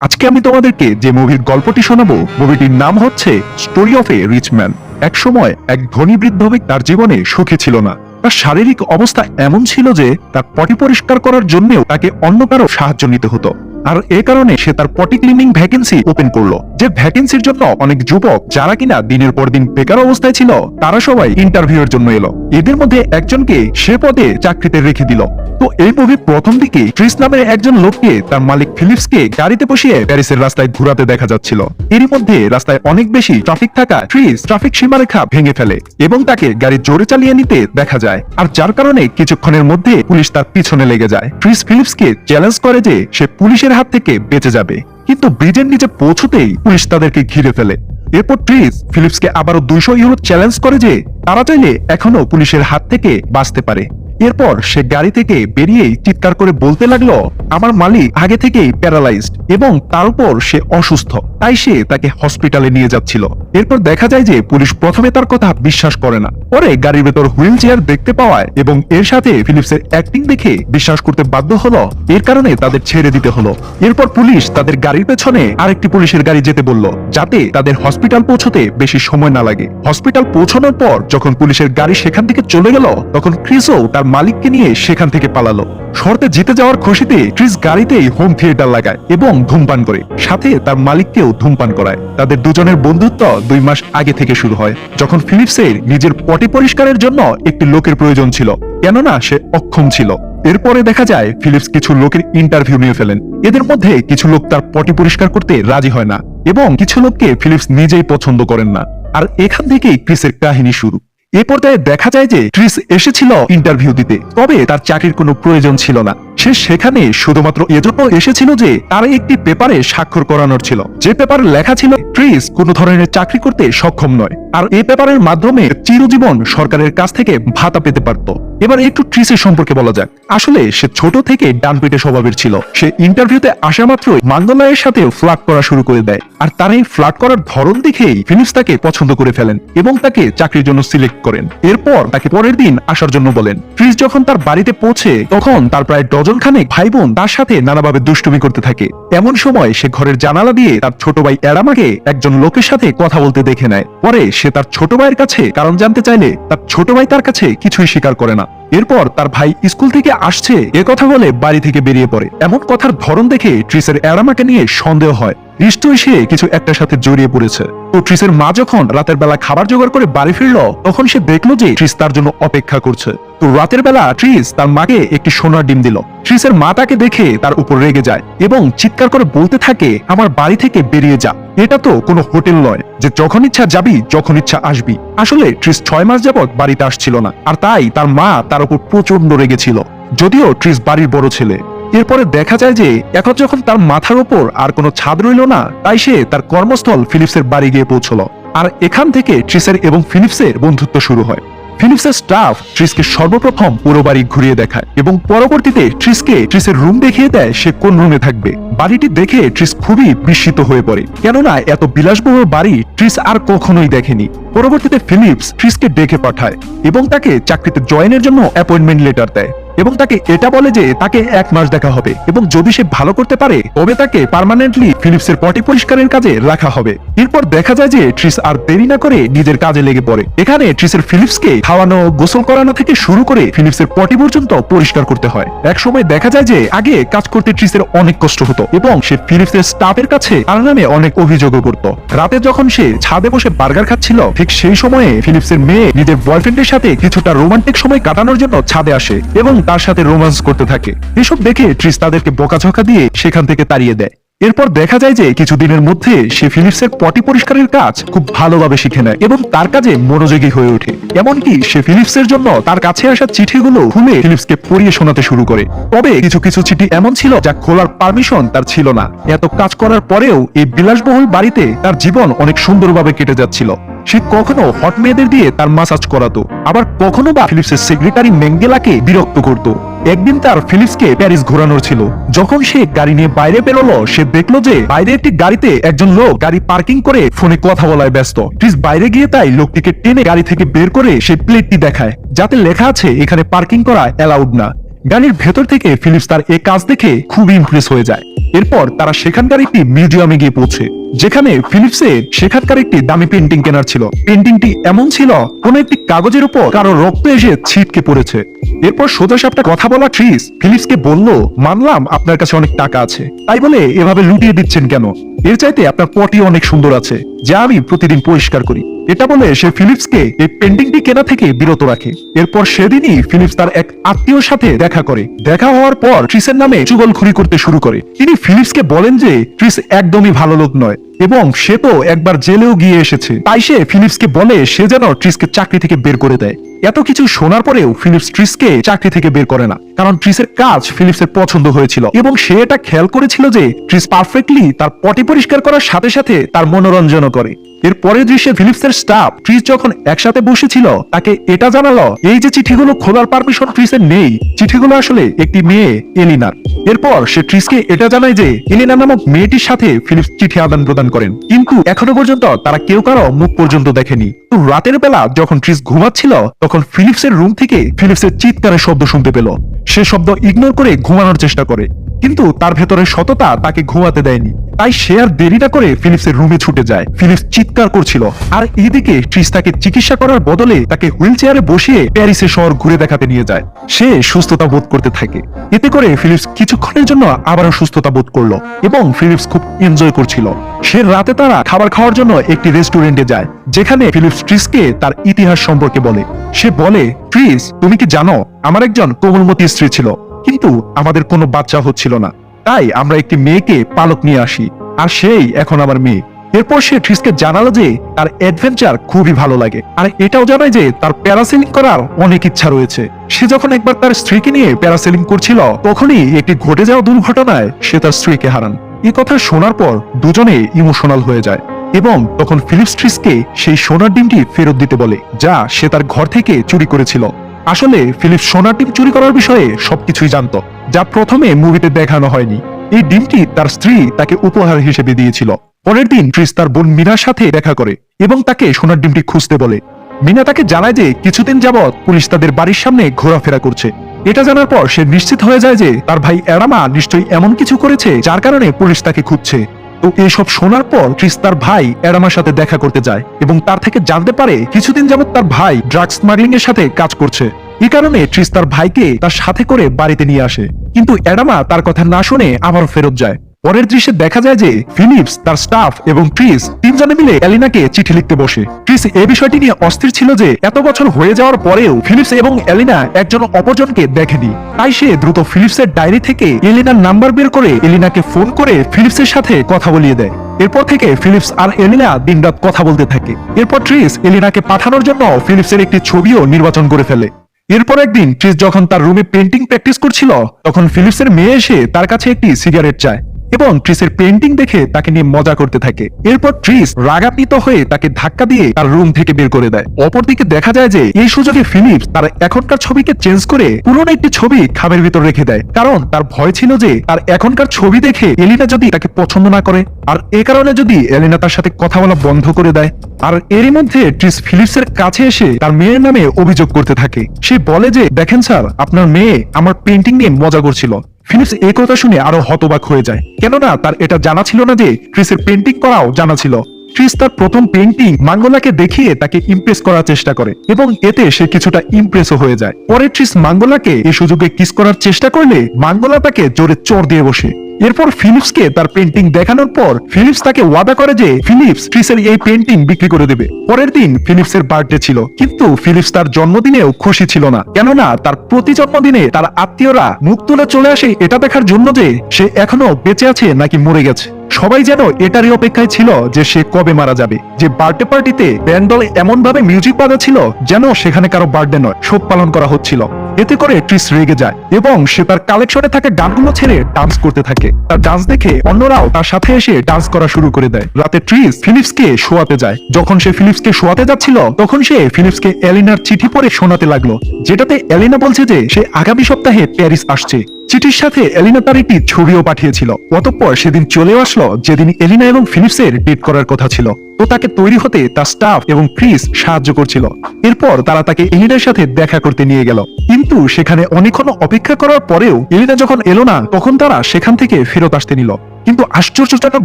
আজকে আমি তোমাদেরকে যে মুভির গল্পটি শোনাবো মুভিটির নাম হচ্ছে story of a rich man এক সময় এক ধনী বৃদ্ধ তার জীবনে সুখী ছিল না। তার শারীরিক অবস্থা এমন ছিল যে তার পটি পরিষ্কার করার জন্যও তাকে অন্য কারও সাহায্য নিতে হতো। আর এ কারণে সে তার পটি ক্লিনিং ভ্যাকেন্সি ওপেন করল, যে ভ্যাকেন্সির জন্য অনেক যুবক, যারা কিনা দিনের পর দিন বেকার অবস্থায় ছিল, তারা সবাই ইন্টারভিউ এর জন্য এলো। এদের মধ্যে একজনকে সে পদে চাকরিতে রেখে দিল। তো এই মুভির প্রথম দিকে ট্রিস নামের একজন লোককে তার মালিক ফিলিপসকে গাড়িতে বসিয়ে প্যারিসের রাস্তায় ঘুরাতে দেখা যাচ্ছিল। এরই মধ্যে রাস্তায় অনেক বেশি ট্রাফিক থাকা ট্রিস ট্রাফিক সীমারেখা ভেঙে ফেলে এবং তাকে গাড়ি জোরে চালিয়ে নিতে দেখা যায়। আর যার কারণে কিছুক্ষণের মধ্যে পুলিশ তার পিছনে লেগে যায়। ট্রিস ফিলিপসকে চ্যালেঞ্জ করে যে সে পুলিশের হাত থেকে বেঁচে যাবে। কিন্তু ব্রিজের নিচে পৌঁছতেই পুলিশ তাদেরকে ঘিরে ফেলে। এরপর ট্রিস ফিলিপসকে আবারও দুইশো ইউরো চ্যালেঞ্জ করে যে তারা চাইলে এখনও পুলিশের হাত থেকে বাঁচতে পারে। এরপর সে গাড়ি থেকে বেরিয়েই চিৎকার করে বলতে লাগল, আমার মালিক আগে থেকেই প্যারালাইজড এবং তার উপর সে অসুস্থ। তাই সে তাকে হসপিটালে নিয়ে যাচ্ছিল। এরপর দেখা যায় যে পুলিশ প্রথমে তার কথা বিশ্বাস করে না। পরে গাড়ির ভেতর হুইল চেয়ার দেখতে পাওয়ায় এবং এর সাথে ফিলিপসের অ্যাক্টিং দেখে বিশ্বাস করতে বাধ্য হলো। এর কারণে তাদের ছেড়ে দিতে হলো। এরপর পুলিশ তাদের গাড়ির পেছনে আরেকটি পুলিশের গাড়ি যেতে বলল, যাতে তাদের হসপিটাল পৌঁছতে বেশি সময় না লাগে। হসপিটাল পৌঁছানোর পর যখন পুলিশের গাড়ি সেখান থেকে চলে গেল, তখন ক্রিসও তার মালিককে নিয়ে সেখান থেকে পালালো। শর্তে জিতে যাওয়ার খুশিতে ক্রিস গাড়িতেই হোম থিয়েটার লাগায় এবং ধূমপান করে। সাথে তার মালিককেও ধূমপান করায়। তাদের দুজনের বন্ধুত্ব দুই মাস আগে থেকে শুরু হয়। যখন ফিলিপসের নিজের পটি পরিষ্কারের জন্য একটি লোকের প্রয়োজন ছিল, কেননা সে অক্ষম ছিল। এরপরে দেখা যায় ফিলিপস কিছু লোকের ইন্টারভিউ নিয়ে ফেলেন। এদের মধ্যে কিছু লোক তার পটি পরিষ্কার করতে রাজি হয় না এবং কিছু লোককে ফিলিপস নিজেই পছন্দ করেন না। আর এখান থেকেই ক্রিসের কাহিনী শুরু। এ পর্যায়ে দেখা যায় যে ট্রিস এসেছিল ইন্টারভিউ দিতে। তবে তার চাকরির কোনো প্রয়োজন ছিল না। সে সেখানে শুধুমাত্র এজন্য এসেছিল যে তার একটি পেপারে স্বাক্ষর করানোর ছিল। যে পেপারে লেখা ছিল ট্রিস কোনো ধরনের চাকরি করতে সক্ষম নয়। আর এই পেপারের মাধ্যমে চিরজীবন সরকারের কাছ থেকে ভাতা পেতে পারত। এবার একটু ট্রিসের সম্পর্কে বলা যাক। আসলে সে ছোট থেকে ডান পেটে স্বভাবের ছিল। সে ইন্টারভিউতে আসা মাত্রই মাঙ্গলায়ের সাথে ফ্লার্ট করা শুরু করে দেয়। আর তার এই ফ্লার্ট করার ধরন দেখেই ফিনিক্স তাকে পছন্দ করে ফেলেন এবং তাকে চাকরির জন্য সিলেক্ট করেন। এরপর তাকে পরের দিন আসার জন্য বলেন। ফ্রিজ যখন তার বাড়িতে পৌঁছে, তখন তার প্রায় ডজন খানেক ভাই বোন তার সাথে নানাভাবে দুষ্টুমি করতে থাকে। এমন সময় সে ঘরের জানালা দিয়ে তার ছোট ভাই অ্যাডামাকে একজন লোকের সাথে কথা বলতে দেখে নেয়। পরে সে তার ছোট ভাইয়ের কাছে কারণ জানতে চাইলে তার ছোট ভাই তার কাছে কিছুই স্বীকার করে না। এরপর তার ভাই স্কুল থেকে আসছে। এ কথা বলে বাড়ি থেকে বেরিয়ে পড়ে। এমন কথার ধরন দেখে ট্রিসের অ্যাডামাকে নিয়ে সন্দেহ হয়। নিশ্চয়ই সে কিছু একটার সাথে জড়িয়ে পড়েছে। তো ট্রিসের মা যখন রাতের বেলা খাবার জোগাড় করে বাড়ি ফিরল, তখন সে দেখল যে ট্রিস তার জন্য অপেক্ষা করছে। তো রাতের বেলা ট্রিস তার মাকে একটি সোনার ডিম দিল। ট্রিসের মা তাকে দেখে তার উপর রেগে যায় এবং চিৎকার করে বলতে থাকে, আমার বাড়ি থেকে বেরিয়ে যা। এটা তো কোনো হোটেল নয় যে যখন ইচ্ছা যাবি, যখন ইচ্ছা আসবি। আসলে ট্রিস ছয় মাস যাবৎ বাড়িতে আসছিল না, আর তাই তার মা তার উপর প্রচণ্ড রেগেছিল। যদিও ট্রিস বাড়ির বড় ছেলে। এরপরে দেখা যায় যে এখন যখন তার মাথার উপর আর কোনো ছাদ রইল না, তাই সে তার কর্মস্থল ফিলিপসের বাড়ি গিয়ে পৌঁছলো। আর এখান থেকে ট্রিসের এবং ফিলিপসের বন্ধুত্ব শুরু হয়। ফিলিপসের স্টাফ ট্রিসকে সর্বপ্রথম পুরো বাড়ি ঘুরিয়ে দেখায় এবং পরবর্তীতে ট্রিসকে ট্রিসের রুম দেখিয়ে দেয় সে কোন রুমে থাকবে। বাড়িটি দেখে ট্রিস খুবই বিস্মিত হয়ে পড়ে। কেননা এত বিলাসবহুল বাড়ি ট্রিস আর কখনোই দেখেনি। পরবর্তীতে ফিলিপস ট্রিসকে ডেকে পাঠায় এবং তাকে চাকরিতে জয়েনের জন্য অ্যাপয়েন্টমেন্ট লেটার দেয়। এবং তাকে এটা বলে যে তাকে এক মাস দেখা হবে এবং যদি সে ভালো করতে পারে, তবে তাকে পার্মানেন্টলি ফিলিপসের পটি পরিষ্কারের কাজে রাখা হবে। এরপর দেখা যায় যে ট্রিস আর দেরি না করে নিজের কাজে লেগে পড়ে। এখানে ট্রিসের ফিলিপসকে খাওয়ানো, গোসল করানো থেকে শুরু করে ফিলিপসের পটি পর্যন্ত পরিষ্কার করতে হয়। এক সময় দেখা যায় যে আগে কাজ করতে ট্রিসের অনেক কষ্ট হতো এবং সে ফিলিপসের স্টাফের কাছে তার নামে অনেক অভিযোগও করত। রাতে যখন সে ছাদে বসে বার্গার খাচ্ছিল, ঠিক সেই সময়ে ফিলিপসের মেয়ে নিজের বয়ফ্রেন্ডের সাথে কিছুটা রোমান্টিক সময় কাটানোর জন্য ছাদে আসে এবং তার সাথে রোমান্স করতে থাকে। এসব দেখে ট্রিস তাদেরকে বকাঝকা দিয়ে সেখান থেকে তাড়িয়ে দেয়। এরপর দেখা যায় যে কিছুদিনের মধ্যে সে ফিলিপসের পটি পরিষ্কারের কাজ খুব ভালোভাবে শিখে নেয় এবং তার কাজে মনোযোগী হয়ে ওঠে। এমনকি সে ফিলিপসের জন্য তার কাছে আসা চিঠিগুলো খুলে ফিলিপসকে পড়িয়ে শোনাতে শুরু করে। তবে কিছু কিছু চিঠি এমন ছিল যা খোলার পারমিশন তার ছিল না। এত কাজ করার পরেও এই বিলাসবহুল বাড়িতে তার জীবন অনেক সুন্দরভাবে কেটে যাচ্ছিল। সে কখনো হট মেয়েদের দিয়ে তার মাসাজ করাতো, আবার কখনো বা ফিলিপসের সেক্রেটারি মেঙ্গেলাকে বিরক্ত করত। একদিন তার ফিলিপসকে প্যারিস ঘোরানোর ছিল। যখন সে গাড়ি নিয়ে বাইরে বেরোলো, সে দেখল যে বাইরে একটি গাড়িতে একজন লোক গাড়ি পার্কিং করে ফোনে কথা বলায় ব্যস্ত। ট্রিস বাইরে গিয়ে তাই লোকটিকে টেনে গাড়ি থেকে বের করে সে প্লেটটি দেখায়। যাতে লেখা আছে, এখানে পার্কিং করা অ্যালাউড না। গাড়ির ভেতর থেকে ফিলিপস তার এ কাজ দেখে খুব ইমপ্রেস হয়ে যায়। এরপর তারা সেখানকার একটি মিউজিয়ামে গিয়ে পৌঁছে। যেখানে ফিলিপসে সেখানকার একটি দামি পেন্টিং কেনার ছিল। পেন্টিংটি এমন ছিল, কোন একটি কাগজের উপর কারও রক্ত এসে ছিটকে পড়েছে। এরপর সোজা সাপটা কথা বলা ট্রিস ফিলিপসকে বলল, মানলাম আপনার কাছে অনেক টাকা আছে। তাই বলে এভাবে লুটিয়ে দিচ্ছেন কেন? এর চাইতে আপনার পটি অনেক সুন্দর আছে, যা আমি প্রতিদিন পরিষ্কার করি। এটা বলে সে ফিলিপসকে এই পেন্টিংটি কেনা থেকে বিরত রাখে। এরপর সেদিনই ফিলিপস তার এক আত্মীয়র সাথে দেখা করে। দেখা হওয়ার পর ট্রিসের নামে চুগলখুরি করতে শুরু করে। তিনি ফিলিপসকে বলেন যে ট্রিস একদমই ভালো লোক নয় এবং সে তো একবার জেলেও গিয়ে এসেছে। তাই সে ফিলিপসকে বলে সে যেন ট্রিসকে চাকরি থেকে বের করে দেয়। এত কিছু শোনার পরেও ফিলিপস ট্রিসকে চাকরি থেকে বের করে না। কারণ ট্রিসের কাজ ফিলিপসের পছন্দ হয়েছিল এবং সে এটা খেয়াল করেছিল যে ট্রিস পারফেক্টলি তার পটি পরিষ্কার করার সাথে সাথে তার মনোরঞ্জনও করে। এর পরের দৃশ্যে ফিলিপসের স্টাফ ট্রিস যখন একসাথে বসেছিল, তাকে এটা জানালো, এই যে চিঠিগুলো খোলার পারমিশন ট্রিসের নেই, চিঠিগুলো আসলে একটি মেয়ে, এলিনার। এরপর সে ট্রিসকে এটা জানায় যে, এলিনা নামক মেয়েটির সাথে ফিলিপস চিঠি আদান প্রদান করেন, কিন্তু এখনও পর্যন্ত তারা কেউ কারও মুখ পর্যন্ত দেখেনি। রাতের বেলা যখন ট্রিস ঘুমাচ্ছিল, তখন ফিলিপসের রুম থেকে ফিলিপসের চিৎকারের শব্দ শুনতে পেল। সে শব্দ ইগনোর করে ঘুমানোর চেষ্টা করে। কিন্তু তার ভেতরে সততা তাকে ঘুমাতে দেয়নি। তাই সে আর দেরি না করে ফিলিপসের রুমে ছুটে যায়। ফিলিপস চিৎকার করছিল। আর এদিকে ট্রিস তাকে চিকিৎসা করার বদলে তাকে হুইল চেয়ারে বসিয়ে প্যারিসের শহর ঘুরে দেখাতে নিয়ে যায়। সে সুস্থতা বোধ করতে থাকে। এতে করে ফিলিপস কিছুক্ষণের জন্য আবারও সুস্থতা বোধ করল এবং ফিলিপস খুব এনজয় করছিল। সে রাতে তারা খাবার খাওয়ার জন্য একটি রেস্টুরেন্টে যায়, যেখানে ফিলিপস ট্রিসকে তার ইতিহাস সম্পর্কে বলে। সে বলে, ট্রিস, তুমি কি জানো, আমার একজন কোমলমতি স্ত্রী ছিল। কিন্তু আমাদের কোনো বাচ্চা হচ্ছিল না। তাই আমরা একটি মেয়েকে পালক নিয়ে আসি, আর সেই এখন আমার মেয়ে। এরপর সে ট্রিসকে জানালো যে তার অ্যাডভেঞ্চার খুবই ভালো লাগে, আর এটাও জানায় যে তার প্যারাসেলিং করার অনেক ইচ্ছা রয়েছে। সে যখন একবার তার স্ত্রীকে নিয়ে প্যারাসেলিং করছিল, তখনই একটি ঘটে যাওয়া দুর্ঘটনায় সে তার স্ত্রীকে হারান। এই কথা শোনার পর দুজনে ইমোশনাল হয়ে যায়, এবং তখন ফিলিপস ট্রিসকে সেই সোনার ডিমটি ফেরত দিতে বলে, যা সে তার ঘর থেকে চুরি করেছিল। আসলে ফিলিপ সোনার ডিম চুরি করার বিষয়ে সবকিছুই জানতো, যা প্রথমে মুভিতে দেখানো হয়নি। এই ডিমটি তার স্ত্রী তাকে উপহার হিসেবে দিয়েছিল। পরের দিন ট্রিস তার বোন মিনার সাথে দেখা করে এবং তাকে সোনার ডিমটি খুঁজতে বলে। মিনা তাকে জানায় যে কিছুদিন যাবৎ পুলিশ তাদের বাড়ির সামনে ঘোরাফেরা করছে। এটা জানার পর সে নিশ্চিত হয়ে যায় যে তার ভাই অ্যারামা নিশ্চয়ই এমন কিছু করেছে যার কারণে পুলিশ তাকে খুঁজছে। তো এইসব শোনার পর ক্রিস তার ভাই অ্যাডামার সাথে দেখা করতে যায় এবং তার থেকে জানতে পারে কিছুদিন যাবৎ তার ভাই ড্রাগ স্মাগলিং এর সাথে কাজ করছে। এ কারণে ট্রিস তার ভাইকে তার সাথে করে বাড়িতে নিয়ে আসে। কিন্তু অ্যাডামা তার কথা না শুনে আবারও ফেরত যায়। পরের দৃশ্যে দেখা যায় যে ফিলিপস, তার স্টাফ এবং ট্রিস তিনজনে মিলে এলিনাকে চিঠি লিখতে বসে। ট্রিস এ বিষয়টি নিয়ে অস্থির ছিল যে এত বছর হয়ে যাওয়ার পরেও ফিলিপস এবং এলিনা একজন অপরজনকে দেখেনি। তাই সে দ্রুত ফিলিপসের ডায়েরি থেকে এলিনার নাম্বার বের করে এলিনাকে ফোন করে ফিলিপসের সাথে কথা বলিয়ে দেয়। এরপর থেকে ফিলিপস আর এলিনা দিনরাত কথা বলতে থাকে। এরপর ট্রিস এলিনাকে পাঠানোর জন্য ফিলিপসের একটি ছবিও নির্বাচন করে ফেলে। এরপর একদিন ট্রিস যখন তার রুমে পেন্টিং প্র্যাকটিস করছিল, তখন ফিলিপসের মেয়ে এসে তার কাছে একটি সিগারেট চায়। এবং ট্রিসের পেন্টিং দেখে তাকে নিয়ে মজা করতে থাকে। এরপর ট্রিস রাগান্বিত হয়ে তাকে ধাক্কা দিয়ে তার রুম থেকে বের করে দেয়। অপরদিকে দেখা যায় যে এই সুযোগে ফিলিপস তার এখনকার ছবিকে চেঞ্জ করে পুরনো একটি ছবি খামের ভিতর রেখে দেয়। কারণ তার ভয় ছিল যে তার এখনকার ছবি দেখে এলিনা যদি তাকে পছন্দ না করে, আর এ কারণে যদি এলিনা তার সাথে কথা বলা বন্ধ করে দেয়, আর এরই মধ্যে ট্রিস ফিলিপসের কাছে এসে তার মেয়ের নামে অভিযোগ করতে থাকে। সে বলে যে, দেখেন স্যার, আপনার মেয়ে আমার পেন্টিং নিয়ে মজা করছিল। ফিলিপস এই কথা শুনে আরও হতবাক হয়ে যায়। কেননা তার এটা জানা ছিল না যে ক্রিসের পেন্টিং করাও জানা ছিল। ক্রিস তার প্রথম পেন্টিং মাঙ্গোলাকে দেখিয়ে তাকে ইমপ্রেস করার চেষ্টা করে এবং এতে সে কিছুটা ইমপ্রেসও হয়ে যায়। পরে ট্রিস মাঙ্গলাকে এই সুযোগে কিস করার চেষ্টা করলে মাঙ্গোলা তাকে জোরে চোর দিয়ে বসে। এরপর ফিলিপসকে তার পেন্টিং দেখানোর পর ফিলিপস তাকে ওয়াদা করে যে ফিলিপস ট্রিসের এই পেন্টিং বিক্রি করে দেবে। পরের দিন ফিলিপসের বার্থডে ছিল, কিন্তু ফিলিপস তার জন্মদিনেও খুশি ছিল না। কেননা তার প্রতি জন্মদিনে তার আত্মীয়রা মুখ তুলে চলে আসে এটা দেখার জন্য যে সে এখনও বেঁচে আছে নাকি মরে গেছে। সবাই যেন এটারই অপেক্ষায় ছিল যে সে কবে মারা যাবে। যে বার্থডে পার্টিতে ব্যান্ড দল এমন ভাবে মিউজিক বাজাচ্ছিল যেন সেখানে কারও বার্থডে নয়, শোক পালন করা হচ্ছিল। এতে করে ট্রিস রেগে যায় এবং সে তার কালেকশনে থাকা গানগুলো ছেড়ে ডান্স করতে থাকে। তার ডান্স দেখে অন্যরাও তার সাথে এসে ডান্স করা শুরু করে দেয়। রাতে ট্রিস ফিলিপসকে শোয়াতে যায়। যখন সে ফিলিপসকে শোয়াতে যাচ্ছিল, তখন সে ফিলিপসকে এলিনার চিঠি পড়ে শোনাতে লাগল, যেটাতে এলিনা বলছে যে সে আগামী সপ্তাহে প্যারিস আসছে। চিঠির সাথে এলিনা তার একটি ছবিও পাঠিয়েছিল। অতঃপর সেদিন চলে আসলো, যেদিন এলিনা এবং ফিলিপসের ডেট করার কথা ছিল। তো তাকে তৈরি হতে তার স্টাফ এবং ক্রিস সাহায্য করছিল। এরপর তারা তাকে এলিনার সাথে দেখা করতে নিয়ে গেল। কিন্তু সেখানে অনেকক্ষণ অপেক্ষা করার পরেও এলিনা যখন এলো না, তখন তারা সেখান থেকে ফেরত আসতে নিল। কিন্তু আশ্চর্যজনক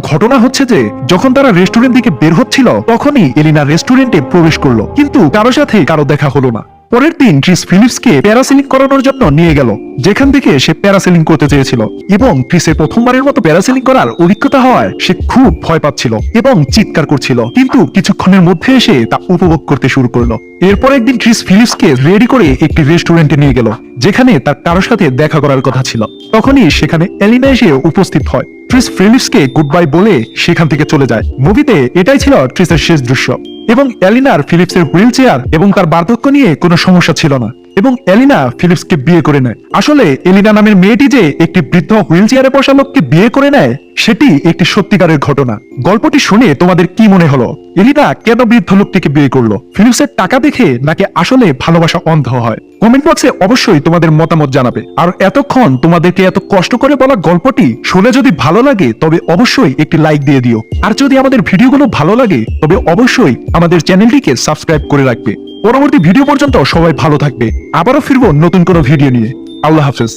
ঘটনা হচ্ছে যে, যখন তারা রেস্টুরেন্ট থেকে বের হচ্ছিল, তখনই এলিনা রেস্টুরেন্টে প্রবেশ করল। কিন্তু কারও সাথে কারও দেখা হলো না। পরের দিন ক্রিস ফিলিপসকে প্যারাসেলিং করানোর জন্য নিয়ে গেল, যেখান থেকে সে প্যারাসেলিং করতে চেয়েছিল। এবং ক্রিসের প্রথমবারের মতো প্যারাসেলিং করার অভিজ্ঞতা হওয়ায় সে খুব ভয় পাচ্ছিল এবং চিৎকার করছিল। কিন্তু কিছুক্ষণের মধ্যে এসে তা উপভোগ করতে শুরু করল। এরপর একদিন ক্রিস ফিলিপসকে রেডি করে একটি রেস্টুরেন্টে নিয়ে গেল, যেখানে তার কারোর সাথে দেখা করার কথা ছিল। তখনই সেখানে এলিনা এসে উপস্থিত হয়। ট্রিস ফিলিপসকে গুড বাই বলে সেখান থেকে চলে যায়। মুভিতে এটাই ছিল ট্রিসের শেষ দৃশ্য। এবং এলিনার ফিলিপসের হুইল চেয়ার এবং তার বার্ধক্য নিয়ে কোনো সমস্যা ছিল না। এবং এলিনা ফিলিপসকে বিয়ে করে নেয়। আসলে এলিনা নামের মেয়েটি যে একটি বৃদ্ধ হুইল চেয়ারে বসা লোককে বিয়ে করে নেয়, সেটি একটি সত্যিকারের ঘটনা। গল্পটি শুনে তোমাদের কি মনে হলো? এলিনা কেন বৃদ্ধ লোকটিকে বিয়ে করল? ফিলিপসের টাকা দেখে নাকি আসলে ভালোবাসা অন্ধ হয়? কমেন্ট বক্সে অবশ্যই তোমাদের মতামত জানাবে। আর এতক্ষণ তোমাদেরকে এত কষ্ট করে বলা গল্পটি শুনে যদি ভালো লাগে, তবে অবশ্যই একটি লাইক দিয়ে দিও। আর যদি আমাদের ভিডিওগুলো ভালো লাগে, তবে অবশ্যই আমাদের চ্যানেলটিকে সাবস্ক্রাইব করে রাখবে। পরবর্তী ভিডিও পর্যন্ত সবাই ভালো থাকবে। আবারও ফিরবো নতুন কোনো ভিডিও নিয়ে। আল্লাহ হাফেজ।